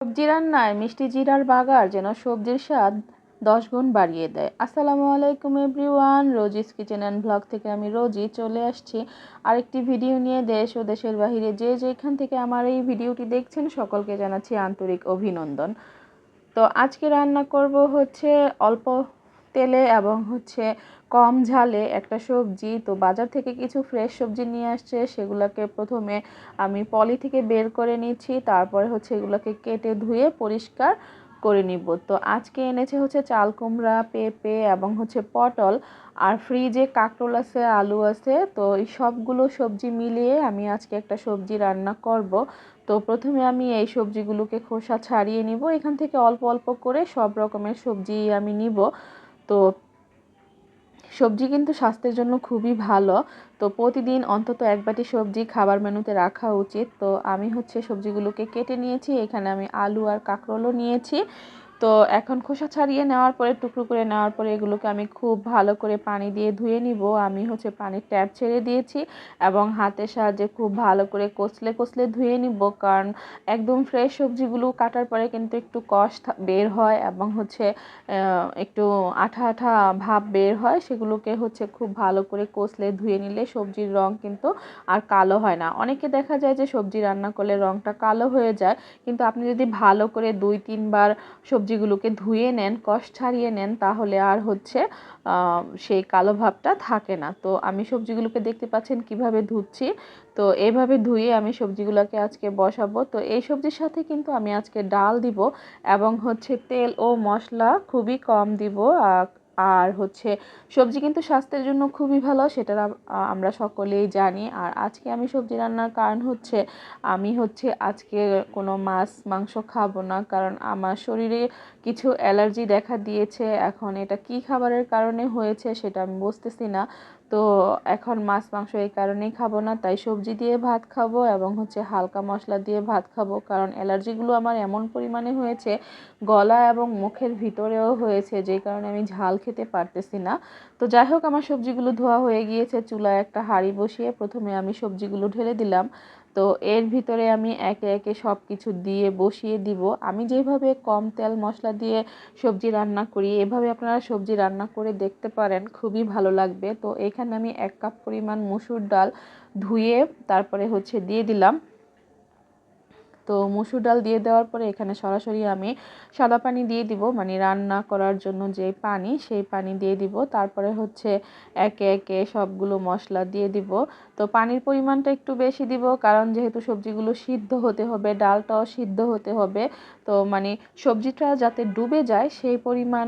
সবজি রান্নায় মিষ্টি জিরার বাগার যেন সবজির স্বাদ দশ গুণ বাড়িয়ে দেয়। আসসালামু আলাইকুম everyone, Rosie's kitchen and blog থেকে আমি রোজি চলে আসছি। আরেকটি ভিডিও নিয়ে দেশ ও দেশের বাহিরে যে যেখান থেকে আমার এই ভিডিওটি দেখছেন সকলকে জানাচ্ছি আন্তরিক অভিনন্দন। তো আজকে রান্না করব হচ্ছে অল্প তেলে এবং হচ্ছে কম ঝালে একটা সবজি। তো বাজার থেকে কিছু ফ্রেশ সবজি নিয়ে আসছে, সেগুলোকে প্রথমে আমি পলি থেকে বের করে নিচ্ছি, তারপরে হচ্ছে এগুলোকে কেটে ধুয়ে পরিষ্কার করে নিব। তো আজকে এনেছে হচ্ছে চাল কুমড়া, পেঁপে এবং হচ্ছে পটল। আর ফ্রিজে কাঁকরোল আছে, আলু আছে, তো এই সবগুলো সবজি মিলিয়ে আমি আজকে একটা সবজি রান্না করব। তো প্রথমে আমি এই সবজিগুলোকে খোসা ছাড়িয়ে নিব। এখান থেকে অল্প অল্প করে সব রকমের সবজি আমি নিব। তো সবজি কিন্তু স্বাস্থ্যের জন্য খুবই ভালো। তো প্রতিদিন অন্তত এক বাটি সবজি খাবার মেনুতে রাখা উচিত। তো আমি হচ্ছে সবজিগুলোকে কেটে নিয়েছি। এখানে আমি আলু আর কাঁকরোলও নিয়েছি। তো এখন খোসা ছাড়িয়ে নেওয়ার পরে, টুকরো করে নেওয়ার পরে এগুলোকে আমি খুব ভালো করে পানি দিয়ে ধুয়ে নিব। আমি হচ্ছে পানির ট্যাপ ছেড়ে দিয়েছি এবং হাতের সাহায্যে খুব ভালো করে কষলে কষলে ধুয়ে নিব। কারণ একদম ফ্রেশ সবজিগুলো কাটার পরে কিন্তু একটু কষ বের হয় এবং হচ্ছে একটু আঠা আঠা ভাব বের হয়। সেগুলোকে হচ্ছে খুব ভালো করে কষলে ধুয়ে নিলে সবজির রং কিন্তু আর কালো হয় না। অনেকে দেখা যায় যে সবজি রান্না করলে রংটা কালো হয়ে যায়। কিন্তু আপনি যদি ভালো করে দুই, তিনবার সবজি সবজিগুলোকে ধুয়ে নেন, কষ ছাড়িয়ে নেন, তাহলে আর হচ্ছে সেই কালো ভাবটা থাকে না। তো আমি সবজিগুলোকে দেখতে পাচ্ছেন কীভাবে ধুচ্ছি। তো এভাবে ধুয়ে আমি সবজিগুলোকে আজকে বসাবো। তো এই সবজির সাথে কিন্তু আমি আজকে ডাল দিব এবং হচ্ছে তেল ও মশলা খুবই কম দিব। আর হচ্ছে সবজি কিন্তু স্বাস্থ্যের জন্য খুবই ভালো, সেটা আমরা সকলেই জানি। আর আজকে আমি সবজি রান্নার কারণ হচ্ছে আমি হচ্ছে আজকে কোনো মাছ, মাংস খাব না, কারণ আমার শরীরে কিছু অ্যালার্জি দেখা দিয়েছে। এখন এটা কি খাবারের কারণে হয়েছে সেটা আমি বুঝতেছি না। তো এখন মাছ, মাংস এই কারণেই খাব না, তাই সবজি দিয়ে ভাত খাব এবং হচ্ছে হালকা মশলা দিয়ে ভাত খাব, কারণ অ্যালার্জিগুলো আমার এমন পরিমাণে হয়েছে, গলা এবং মুখের ভিতরেও হয়েছে, যেই কারণে আমি ঝাল পারতেছি না। তো যাই হোক আমার সবজিগুলো ধোয়া হয়ে গিয়েছে, চুলায় একটা হাঁড়ি বসিয়ে প্রথমে আমি সবজিগুলো ঢেলে দিলাম। তো এর ভিতরে আমি একে একে সব কিছু দিয়ে বসিয়ে দিব। আমি যেভাবে কম তেল মশলা দিয়ে সবজি রান্না করি, এভাবে আপনারা সবজি রান্না করে দেখতে পারেন, খুবই ভালো লাগবে। তো এখানে আমি এক কাপ পরিমাণ মুসুর ডাল ধুয়ে তারপরে হচ্ছে দিয়ে দিলাম। তো মসুর ডাল দিয়ে দেওয়ার পরে এখানে সরাসরি আমি সাদা পানি দিয়ে দিব মানে রান্না করার জন্য যে পানি, সেই পানি দিয়ে দিব। তারপরে হচ্ছে একে একে সবগুলো মশলা দিয়ে দিব। তো পানির পরিমাণটা একটু বেশি দিব, কারণ যেহেতু সবজিগুলো সিদ্ধ হতে হবে, ডালটাও সিদ্ধ হতে হবে তো মানে সবজিটা যাতে ডুবে যায়, সেই পরিমাণ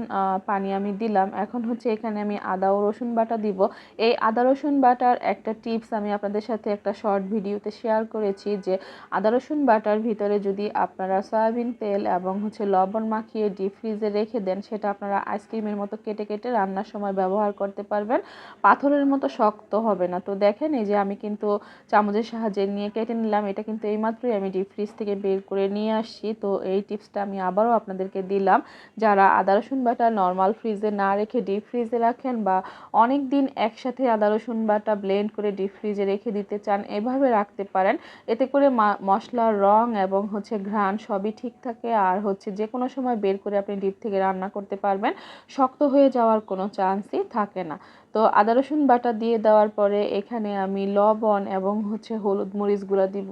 পানি আমি দিলাম। এখন হচ্ছে এখানে আমি আদা ও রসুন বাটা দিব। এই আদা রসুন বাটার একটা টিপস আমি আপনাদের সাথে একটা শর্ট ভিডিওতে শেয়ার করেছি যে, আদা রসুন বাটার ভিতরে যদি আপনারা সয়াবিন তেল এবং হচ্ছে লবণ মাখিয়ে ডিপ ফ্রিজে রেখে দেন, সেটা আপনারা আইসক্রিমের মতো কেটে কেটে রান্নার সময় ব্যবহার করতে পারবেন। পাথরের মতো শক্ত হবে না। তো দেখেন, এই যে আমি কিন্তু চামচের সাহায্যে নিয়ে কেটে নিলাম। এটা কিন্তু এইমাত্রই আমি ডিপ ফ্রিজ থেকে বের করে নিয়ে আসছি। তো এই টিপসটা আমি আবারও আপনাদেরকে দিলাম। যারা আদা, রসুন বাটা নর্মাল ফ্রিজে না রেখে ডিপ ফ্রিজে রাখেন বা অনেক দিন একসাথে আদা, রসুন বাটা ব্লেন্ড করে ডিপ ফ্রিজে রেখে দিতে চান, এভাবে রাখতে পারেন। এতে করে মশলার রং এবং হচ্ছে ঘ্রাণ সবই ঠিক থাকে। আর হচ্ছে যে কোনো সময় বের করে আপনি ডিপ থেকে রান্না করতে পারবেন। শক্ত হয়ে যাওয়ার কোনো চান্সই থাকে না। তো আদা, রসুন বাটা দিয়ে দেওয়ার পরে এখানে আমি লবণ এবং হচ্ছে হলুদ মরিচ গুঁড়া দিব।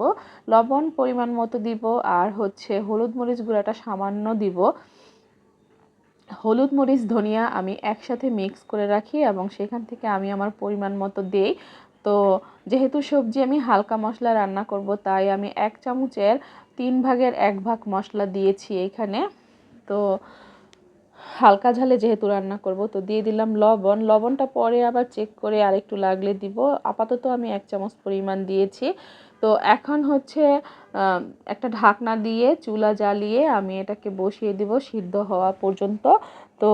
লবণ পরিমাণ মতো দিব। আর হচ্ছে হলুদ মরিচ গুঁড়াটা সামান্য দিব। হলুদ, মরিচ, ধনিয়া আমি একসাথে মিক্স করে রাখি এবং সেখান থেকে আমি আমার পরিমাণ মতো দেই। তো যেহেতু সবজি আমি হালকা মশলা রান্না করব, তাই আমি এক চামচের তিন ভাগের এক ভাগ মশলা দিয়েছি এখানে। তো হালকা ঝালে যেহেতু রান্না করব, তো দিয়ে দিলাম লবণ। লবণটা পরে আবার চেক করে আরেকটু লাগলে দিব। আপাতত আমি এক চামচ পরিমাণ দিয়েছি। তো এখন হচ্ছে একটা ঢাকনা দিয়ে চুলা জ্বালিয়ে আমি এটাকে বসিয়ে দিব সিদ্ধ হওয়া পর্যন্ত। তো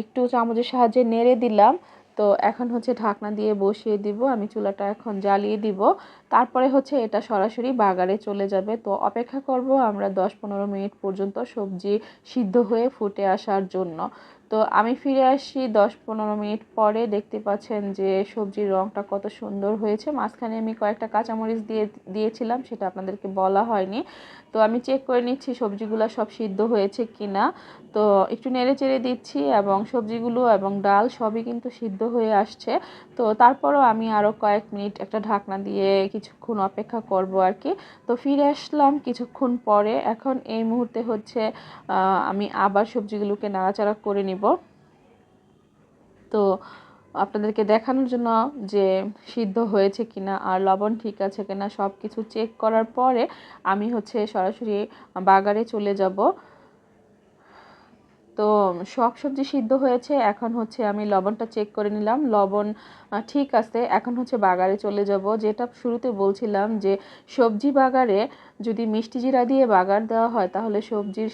একটু চামচের সাহায্যে নেড়ে দিলাম। তো এখন হচ্ছে ঢাকনা দিয়ে বসিয়ে দিব, আমি চুলাটা এখন জ্বালিয়ে দিব। তারপরে হচ্ছে এটা সরাসরি বাগারে চলে যাবে। তো অপেক্ষা করব আমরা দশ পনেরো মিনিট পর্যন্ত সবজি সিদ্ধ হয়ে ফুটে আসার জন্য। তো আমি ফিরে আসি দশ পনেরো মিনিট পরে। দেখতে পাচ্ছেন যে সবজির রঙটা কত সুন্দর হয়েছে। মাঝখানে আমি কয়েকটা কাঁচামরিচ দিয়ে দিয়েছিলাম, সেটা আপনাদেরকে বলা হয়নি। তো আমি চেক করে নিচ্ছি সবজিগুলো সব সিদ্ধ হয়েছে কি না তো একটু নেড়ে চেড়ে দিচ্ছি এবং সবজিগুলো এবং ডাল সবই কিন্তু সিদ্ধ হয়ে আসছে। তো তারপরও আমি আরও কয়েক মিনিট একটা ঢাকনা দিয়ে কিছুক্ষণ অপেক্ষা করব আর কি তো ফিরে আসলাম কিছুক্ষণ পরে। এখন এই মুহূর্তে হচ্ছে আমি আবার সবজিগুলোকে নাড়াচাড়া করে নিব। তো আপনাদেরকে দেখানোর জন্য যে সিদ্ধ হয়েছে কিনা আর লবণ ঠিক আছে কিনা সব কিছু চেক করার পরে আমি হচ্ছে সরাসরি বাগারে চলে যাব। তো সব সবজি সিদ্ধ হয়েছে। এখন হচ্ছে আমি লবণটা চেক করে নিলাম। লবণ ঠিক আছে। এখন হচ্ছে বাগারে চলে যাব। যেটা শুরুতে বলছিলাম যে, সবজি বাগারে যদি মিষ্টি জিরা দিয়ে বাগার দেওয়া হয়, তাহলে সবজির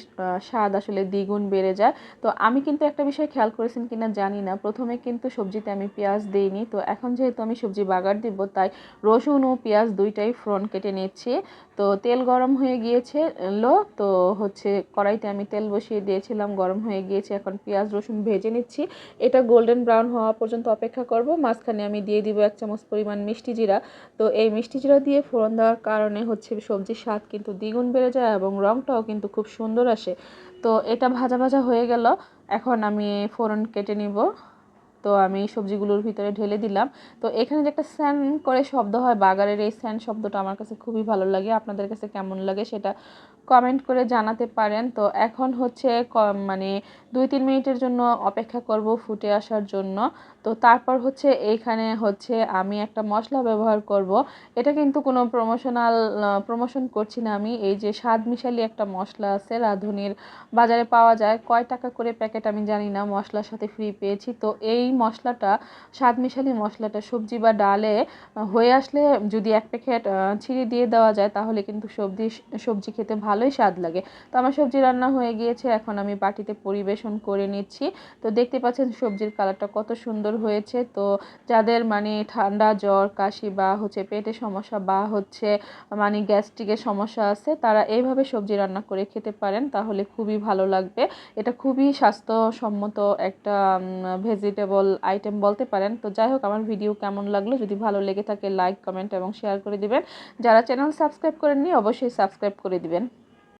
স্বাদ আসলে দ্বিগুণ বেড়ে যায়। তো আমি কিন্তু একটা বিষয় খেয়াল করেছেন কিনা জানি না। প্রথমে কিন্তু সবজিতে আমি পেঁয়াজ দিইনি। তো এখন যেহেতু আমি সবজি বাগার দিব, তাই রসুন ও পেঁয়াজ দুইটাই ফ্রন কেটে নিচ্ছি। তো তেল গরম হয়ে গিয়েছে লো তো হচ্ছে কড়াইতে আমি তেল বসিয়ে দিয়েছিলাম গরম হয়ে গিয়েছে। এখন পেঁয়াজ, রসুন ভেজে নিচ্ছি। এটা গোল্ডেন ব্রাউন হওয়া পর্যন্ত অপেক্ষা করব। মাঝখানে আমি দিয়ে দিব এক চামচ পরিমাণ মিষ্টি জিরা। তো এই মিষ্টি জিরা দিয়ে ফোড়ন দেওয়ার কারণে হচ্ছে সবজির স্বাদ কিন্তু দ্বিগুণ বেড়ে যায় এবং রঙটাও কিন্তু খুব সুন্দর আসে। তো এটা ভাজা ভাজা হয়ে গেল। এখন আমি ফোড়ন কেটে নিব। তো আমি সবজিগুলোর ভিতরে ঢেলে দিলাম। তো এখানে যে একটা স্যান করে শব্দ হয়, বাগারের এই স্যান শব্দটা আমার কাছে খুবই ভালো লাগে। আপনাদের কাছে কেমন লাগে সেটা কমেন্ট করে জানাতে পারেন। তো এখন হচ্ছে মানে দুই তিন মিনিটের জন্য অপেক্ষা করব ফুটে আসার জন্য। তো তারপর হচ্ছে এইখানে হচ্ছে আমি একটা মশলা ব্যবহার করব। এটা কিন্তু কোনো প্রমোশনাল প্রমোশন করছি না আমি। এই যে স্বাদ মিশালি একটা মশলা আছে, রাঁধুনির বাজারে পাওয়া যায়। কয় টাকা করে প্যাকেট আমি জানি না, মশলার সাথে ফ্রি পেয়েছি। তো এই মশলাটা, স্বাদ মিশালি মশলাটা সবজি বা ডালে হয়ে আসলে যদি এক প্যাকেট ছিঁড়ে দিয়ে দেওয়া যায় তাহলে কিন্তু সবজি সবজি খেতে ভালোই স্বাদ লাগে। তো আমার সবজি রান্না হয়ে গিয়েছে। এখন আমি বাটিতে পরিবেশন করে নিচ্ছি। তো দেখতে পাচ্ছেন সবজির কালারটা কত সুন্দর হয়েছে। তো যাদের মানে ঠান্ডা, জ্বর, কাশি বা হচ্ছে পেটের সমস্যা বা হচ্ছে মানে গ্যাস্ট্রিকের সমস্যা আছে, তারা এইভাবে সবজি রান্না করে খেতে পারেন, তাহলে খুবই ভালো লাগবে। এটা খুবই স্বাস্থ্যসম্মত একটা ভেজিটেবল আইটেম বলতে পারেন। তো যাই হোক, আমার ভিডিও কেমন লাগল, যদি ভালো লেগে থাকে লাইক কমেন্ট এবং শেয়ার করে দিবেন। যারা চ্যানেল সাবস্ক্রাইব করেননি, অবশ্যই সাবস্ক্রাইব করে দিবেন।